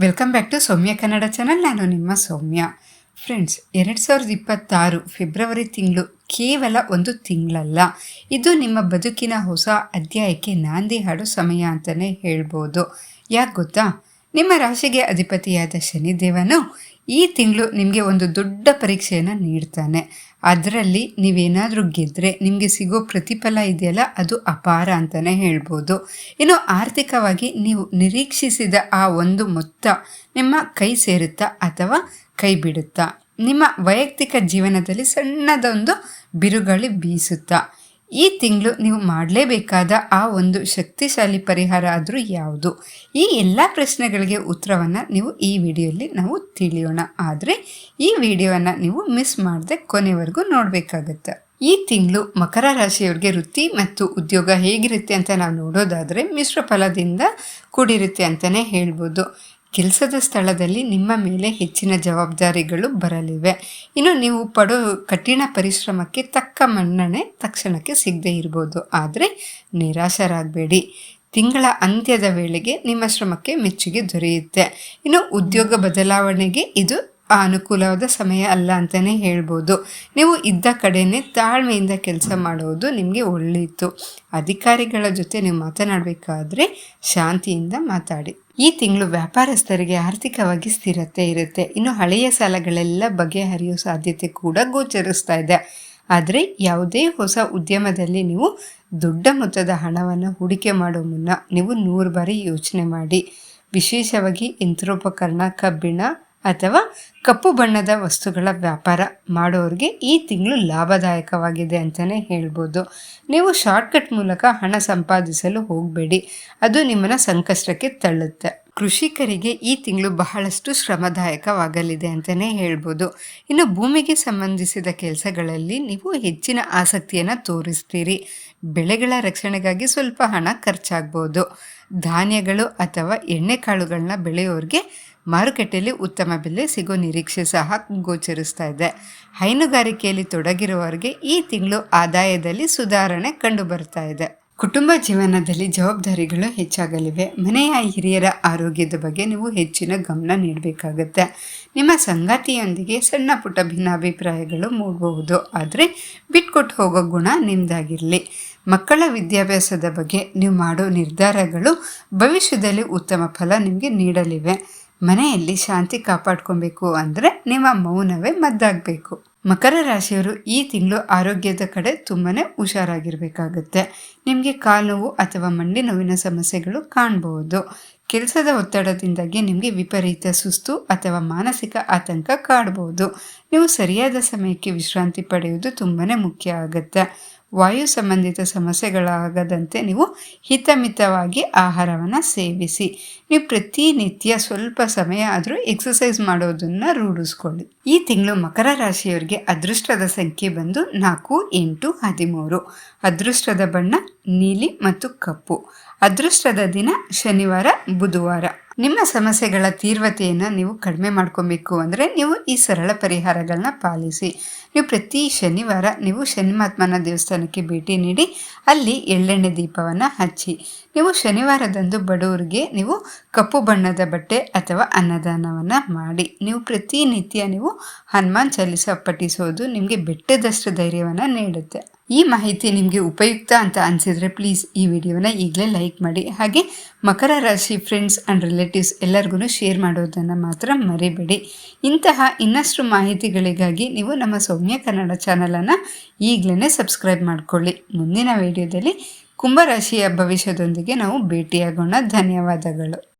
Welcome back to Soumya Kannada channel ನಾನು ನಿಮ್ಮ ಸೌಮ್ಯ. Friends ಎರಡು ಸಾವಿರದ ಇಪ್ಪತ್ತಾರು ಫೆಬ್ರವರಿ ತಿಂಗಳು ಕೇವಲ ಒಂದು ತಿಂಗಳಲ್ಲ. ಇದು ನಿಮ್ಮ ಬದುಕಿನ ಹೊಸ ಅಧ್ಯಾಯಕ್ಕೆ ನಾಂದಿ ಹಾಡು ಸಮಯ ಅಂತಲೇ ಹೇಳ್ಬೋದು. ಯಾಕೆ ಗೊತ್ತಾ? ನಿಮ್ಮ ರಾಶಿಗೆ ಅಧಿಪತಿಯಾದ ಶನಿದೇವನು ಈ ತಿಂಗಳು ನಿಮಗೆ ಒಂದು ದೊಡ್ಡ ಪರೀಕ್ಷೆಯನ್ನು ನೀಡ್ತಾನೆ. ಅದರಲ್ಲಿ ನೀವೇನಾದರೂ ಗೆದ್ದರೆ ನಿಮಗೆ ಸಿಗೋ ಪ್ರತಿಫಲ ಇದೆಯಲ್ಲ, ಅದು ಅಪಾರ ಅಂತಲೇ ಹೇಳ್ಬೋದು. ಇನ್ನು ಆರ್ಥಿಕವಾಗಿ ನೀವು ನಿರೀಕ್ಷಿಸಿದ ಆ ಒಂದು ಮೊತ್ತ ನಿಮ್ಮ ಕೈ ಸೇರುತ್ತಾ ಅಥವಾ ಕೈ ಬಿಡುತ್ತಾ? ನಿಮ್ಮ ವೈಯಕ್ತಿಕ ಜೀವನದಲ್ಲಿ ಸಣ್ಣದೊಂದು ಬಿರುಗಾಳಿ ಬೀಸುತ್ತಾ? ಈ ತಿಂಗಳು ನೀವು ಮಾಡಲೇಬೇಕಾದ ಆ ಒಂದು ಶಕ್ತಿಶಾಲಿ ಪರಿಹಾರ ಆದರೂ ಯಾವುದು? ಈ ಎಲ್ಲ ಪ್ರಶ್ನೆಗಳಿಗೆ ಉತ್ತರವನ್ನು ನೀವು ಈ ವಿಡಿಯೋಲಿ ನಾವು ತಿಳಿಯೋಣ. ಆದರೆ ಈ ವಿಡಿಯೋವನ್ನು ನೀವು ಮಿಸ್ ಮಾಡದೆ ಕೊನೆವರೆಗೂ ನೋಡಬೇಕಾಗತ್ತೆ. ಈ ತಿಂಗಳು ಮಕರ ರಾಶಿಯವರಿಗೆ ವೃತ್ತಿ ಮತ್ತು ಉದ್ಯೋಗ ಹೇಗಿರುತ್ತೆ ಅಂತ ನಾವು ನೋಡೋದಾದರೆ ಮಿಶ್ರ ಫಲದಿಂದ ಕೂಡಿರುತ್ತೆ ಅಂತಲೇ ಹೇಳ್ಬೋದು. ಕೆಲಸದ ಸ್ಥಳದಲ್ಲಿ ನಿಮ್ಮ ಮೇಲೆ ಹೆಚ್ಚಿನ ಜವಾಬ್ದಾರಿಗಳು ಬರಲಿವೆ. ಇನ್ನು ನೀವು ಪಡೋ ಕಠಿಣ ಪರಿಶ್ರಮಕ್ಕೆ ತಕ್ಕ ಮನ್ನಣೆ ತಕ್ಷಣಕ್ಕೆ ಸಿಗದೇ ಇರ್ಬೋದು. ಆದರೆ ನಿರಾಶರಾಗಬೇಡಿ. ತಿಂಗಳ ಅಂತ್ಯದ ವೇಳೆಗೆ ನಿಮ್ಮ ಶ್ರಮಕ್ಕೆ ಮೆಚ್ಚುಗೆ ದೊರೆಯುತ್ತೆ. ಇನ್ನು ಉದ್ಯೋಗ ಬದಲಾವಣೆಗೆ ಇದು ಅನುಕೂಲವಾದ ಸಮಯ ಅಲ್ಲ ಅಂತಲೇ ಹೇಳ್ಬೋದು. ನೀವು ಇದ್ದ ಕಡೆಯೇ ತಾಳ್ಮೆಯಿಂದ ಕೆಲಸ ಮಾಡುವುದು ನಿಮಗೆ ಒಳ್ಳೆಯಿತು ಅಧಿಕಾರಿಗಳ ಜೊತೆ ನೀವು ಮಾತನಾಡಬೇಕಾದ್ರೆ ಶಾಂತಿಯಿಂದ ಮಾತಾಡಿ. ಈ ತಿಂಗಳು ವ್ಯಾಪಾರಸ್ಥರಿಗೆ ಆರ್ಥಿಕವಾಗಿ ಸ್ಥಿರತೆ ಇರುತ್ತೆ. ಇನ್ನು ಹಳೆಯ ಸಾಲಗಳೆಲ್ಲ ಬಗೆಹರಿಯೋ ಸಾಧ್ಯತೆ ಕೂಡ ಗೋಚರಿಸ್ತಾ ಇದೆ. ಆದರೆ ಯಾವುದೇ ಹೊಸ ಉದ್ಯಮದಲ್ಲಿ ನೀವು ದೊಡ್ಡ ಮೊತ್ತದ ಹಣವನ್ನು ಹೂಡಿಕೆ ಮಾಡೋ ಮುನ್ನ ನೀವು ನೂರು ಬಾರಿ ಯೋಚನೆ ಮಾಡಿ. ವಿಶೇಷವಾಗಿ ಯಂತ್ರೋಪಕರಣ, ಕಬ್ಬಿಣ ಅಥವಾ ಕಪ್ಪು ಬಣ್ಣದ ವಸ್ತುಗಳ ವ್ಯಾಪಾರ ಮಾಡೋರಿಗೆ ಈ ತಿಂಗಳು ಲಾಭದಾಯಕವಾಗಿದೆ ಅಂತಲೇ ಹೇಳ್ಬೋದು. ನೀವು ಶಾರ್ಟ್ಕಟ್ ಮೂಲಕ ಹಣ ಸಂಪಾದಿಸಲು ಹೋಗಬೇಡಿ. ಅದು ನಿಮ್ಮನ್ನು ಸಂಕಷ್ಟಕ್ಕೆ ತಳ್ಳುತ್ತೆ. ಕೃಷಿಕರಿಗೆ ಈ ತಿಂಗಳು ಬಹಳಷ್ಟು ಶ್ರಮದಾಯಕವಾಗಲಿದೆ ಅಂತಲೇ ಹೇಳ್ಬೋದು. ಇನ್ನು ಭೂಮಿಗೆ ಸಂಬಂಧಿಸಿದ ಕೆಲಸಗಳಲ್ಲಿ ನೀವು ಹೆಚ್ಚಿನ ಆಸಕ್ತಿಯನ್ನು ತೋರಿಸ್ತೀರಿ. ಬೆಳೆಗಳ ರಕ್ಷಣೆಗಾಗಿ ಸ್ವಲ್ಪ ಹಣ ಖರ್ಚಾಗ್ಬೋದು. ಧಾನ್ಯಗಳು ಅಥವಾ ಎಣ್ಣೆಕಾಳುಗಳನ್ನ ಬೆಳೆಯೋರಿಗೆ ಮಾರುಕಟ್ಟೆಯಲ್ಲಿ ಉತ್ತಮ ಬೆಲೆ ಸಿಗೋ ನಿರೀಕ್ಷೆ ಸಹ ಗೋಚರಿಸ್ತಾ ಇದೆ. ಹೈನುಗಾರಿಕೆಯಲ್ಲಿ ತೊಡಗಿರುವವರಿಗೆ ಈ ತಿಂಗಳು ಆದಾಯದಲ್ಲಿ ಸುಧಾರಣೆ ಕಂಡುಬರ್ತಾ ಇದೆ. ಕುಟುಂಬ ಜೀವನದಲ್ಲಿ ಜವಾಬ್ದಾರಿಗಳು ಹೆಚ್ಚಾಗಲಿವೆ. ಮನೆಯ ಹಿರಿಯರ ಆರೋಗ್ಯದ ಬಗ್ಗೆ ನೀವು ಹೆಚ್ಚಿನ ಗಮನ ನೀಡಬೇಕಾಗತ್ತೆ. ನಿಮ್ಮ ಸಂಗಾತಿಯೊಂದಿಗೆ ಸಣ್ಣ ಪುಟ್ಟ ಭಿನ್ನಾಭಿಪ್ರಾಯಗಳು ಮೂಡಬಹುದು. ಆದರೆ ಬಿಟ್ಕೊಟ್ಟು ಹೋಗೋ ಗುಣ ನಿಮ್ಮದಾಗಿರಲಿ ಮಕ್ಕಳ ವಿದ್ಯಾಭ್ಯಾಸದ ಬಗ್ಗೆ ನೀವು ಮಾಡೋ ನಿರ್ಧಾರಗಳು ಭವಿಷ್ಯದಲ್ಲಿ ಉತ್ತಮ ಫಲ ನಿಮಗೆ ನೀಡಲಿವೆ. ಮನೆಯಲ್ಲಿ ಶಾಂತಿ ಕಾಪಾಡ್ಕೊಬೇಕು ಅಂದರೆ ನಿಮ್ಮ ಮೌನವೇ ಮದ್ದಾಗಬೇಕು. ಮಕರ ರಾಶಿಯವರು ಈ ತಿಂಗಳು ಆರೋಗ್ಯದ ಕಡೆ ತುಂಬಾ ಹುಷಾರಾಗಿರಬೇಕಾಗುತ್ತೆ. ನಿಮಗೆ ಕಾಲು ನೋವು ಅಥವಾ ಮಂಡಿ ನೋವಿನ ಸಮಸ್ಯೆಗಳು ಕಾಣಬಹುದು ಕೆಲಸದ ಒತ್ತಡದಿಂದಾಗಿ ನಿಮಗೆ ವಿಪರೀತ ಸುಸ್ತು ಅಥವಾ ಮಾನಸಿಕ ಆತಂಕ ಕಾಡಬಹುದು ನೀವು ಸರಿಯಾದ ಸಮಯಕ್ಕೆ ವಿಶ್ರಾಂತಿ ಪಡೆಯುವುದು ತುಂಬಾ ಮುಖ್ಯ ಆಗುತ್ತೆ. ವಾಯು ಸಂಬಂಧಿತ ಸಮಸ್ಯೆಗಳಾಗದಂತೆ ನೀವು ಹಿತಮಿತವಾಗಿ ಆಹಾರವನ್ನು ಸೇವಿಸಿ. ನೀವು ಪ್ರತಿನಿತ್ಯ ಸ್ವಲ್ಪ ಸಮಯ ಆದರೂ ಎಕ್ಸಸೈಸ್ ಮಾಡೋದನ್ನು ರೂಢಿಸ್ಕೊಳ್ಳಿ. ಈ ತಿಂಗಳು ಮಕರ ರಾಶಿಯವರಿಗೆ ಅದೃಷ್ಟದ ಸಂಖ್ಯೆ ಬಂದು ನಾಲ್ಕು, ಎಂಟು, ಹದಿಮೂರು. ಅದೃಷ್ಟದ ಬಣ್ಣ ನೀಲಿ ಮತ್ತು ಕಪ್ಪು. ಅದೃಷ್ಟದ ದಿನ ಶನಿವಾರ, ಬುಧವಾರ. ನಿಮ್ಮ ಸಮಸ್ಯೆಗಳ ತೀವ್ರತೆಯನ್ನು ನೀವು ಕಡಿಮೆ ಮಾಡ್ಕೊಬೇಕು ಅಂದರೆ ನೀವು ಈ ಸರಳ ಪರಿಹಾರಗಳನ್ನ ಪಾಲಿಸಿ. ನೀವು ಪ್ರತಿ ಶನಿವಾರ ನೀವು ಶನಿಮಾತ್ಮನ ದೇವಸ್ಥಾನಕ್ಕೆ ಭೇಟಿ ನೀಡಿ, ಅಲ್ಲಿ ಎಳ್ಳೆಣ್ಣೆ ದೀಪವನ್ನು ಹಚ್ಚಿ. ನೀವು ಶನಿವಾರದಂದು ಬಡವರಿಗೆ ನೀವು ಕಪ್ಪು ಬಣ್ಣದ ಬಟ್ಟೆ ಅಥವಾ ಅನ್ನದಾನವನ್ನು ಮಾಡಿ. ನೀವು ಪ್ರತಿನಿತ್ಯ ನೀವು ಹನುಮಾನ್ ಚಾಲಿಸ ಪಠಿಸೋದು ನಿಮಗೆ ಬೆಟ್ಟದಷ್ಟು ಧೈರ್ಯವನ್ನು ನೀಡುತ್ತೆ. ಈ ಮಾಹಿತಿ ನಿಮಗೆ ಉಪಯುಕ್ತ ಅಂತ ಅನಿಸಿದರೆ ಪ್ಲೀಸ್ ಈ ವಿಡಿಯೋನ ಈಗಲೇ ಲೈಕ್ ಮಾಡಿ. ಹಾಗೆ ಮಕರ ರಾಶಿ ಫ್ರೆಂಡ್ಸ್ ಆ್ಯಂಡ್ ರಿಲೇಟಿವ್ಸ್ ಎಲ್ಲರಿಗೂ ಶೇರ್ ಮಾಡೋದನ್ನು ಮಾತ್ರ ಮರಿಬೇಡಿ. ಇಂತಹ ಇನ್ನಷ್ಟು ಮಾಹಿತಿಗಳಿಗಾಗಿ ನೀವು ನಮ್ಮ ಸೌಮ್ಯ ಕನ್ನಡ ಚಾನಲನ್ನು ಈಗಲೇ ಸಬ್ಸ್ಕ್ರೈಬ್ ಮಾಡಿಕೊಳ್ಳಿ. ಮುಂದಿನ ವಿಡಿಯೋದಲ್ಲಿ ಕುಂಭರಾಶಿಯ ಭವಿಷ್ಯದೊಂದಿಗೆ ನಾವು ಭೇಟಿಯಾಗೋಣ. ಧನ್ಯವಾದಗಳು.